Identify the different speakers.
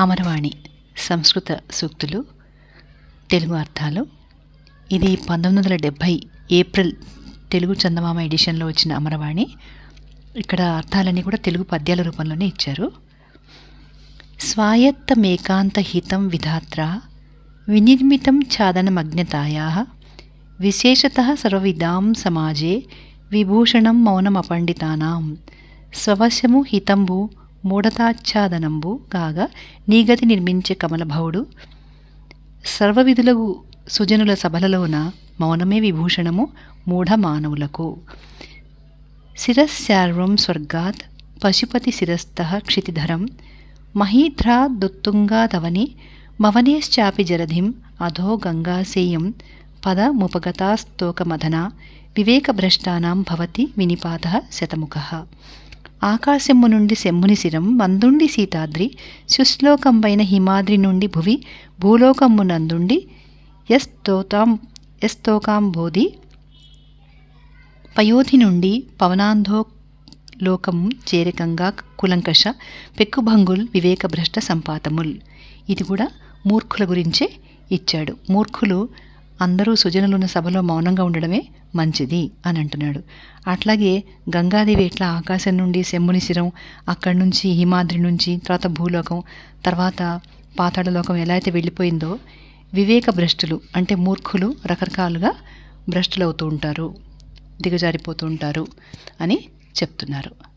Speaker 1: అమరవాణి సంస్కృత సూక్తులు తెలుగు అర్థాలు. ఇది పంతొమ్మిది వందల డెబ్భై ఏప్రిల్ తెలుగు చందమామ ఎడిషన్లో వచ్చిన అమరవాణి. ఇక్కడ అర్థాలన్నీ కూడా తెలుగు పద్యాల రూపంలోనే ఇచ్చారు. స్వాయత్తమేకాంతహితం విధాత్ర వినిర్మితం ఛాదనమగ్నతాయా విశేషత సర్వవిధాం సమాజే విభూషణం మౌనమపండితానాం స్వవశము హితంబు మూఢతాచ్ఛాదనంబు కాగా నీగతి నిర్మించే కమలభవుడు సర్వవిధులకు సుజనుల సభలలోన మౌనమే విభూషణము మూఢ మానవులకు శిరస్సార్వం స్వర్గాత్ పశుపతి శిరస్థ క్షితిధరం. మహీధ్రా దుత్తుంగాదవని మవనేశ్చాపి జరధిం అధో గంగాసేయం పద ముపగతాస్తోకమధన వివేకభ్రష్టానాం భవతి వినిపాత శతముఖ. ఆకాశము నుండి శంభుని శిరం మందుండి సీతాద్రి సుశ్లోకంపైన హిమాద్రి నుండి భువి భూలోకమునందుండి యస్తోతాం యస్తోకాంబోధి పయోధి నుండి పవనాంధో లోకం చేరికంగా కులంకష పెక్కుభంగుల్ వివేకభ్రష్ట సంపాతముల్. ఇది కూడా మూర్ఖుల గురించే ఇచ్చాడు. మూర్ఖులు అందరూ సుజనులున్న సభలో మౌనంగా ఉండడమే మంచిది అని అంటున్నాడు. అట్లాగే గంగాదేవి ఎట్లా ఆకాశం నుండి శంభుని శిరం అక్కడి నుంచి హిమాద్రి నుంచి తర్వాత భూలోకం తర్వాత పాతాళలోకం ఎలా అయితే వెళ్ళిపోయిందో వివేక భ్రష్టులు అంటే మూర్ఖులు రకరకాలుగా భ్రష్టులు అవుతూ ఉంటారు దిగజారిపోతూ ఉంటారు అని చెప్తున్నారు.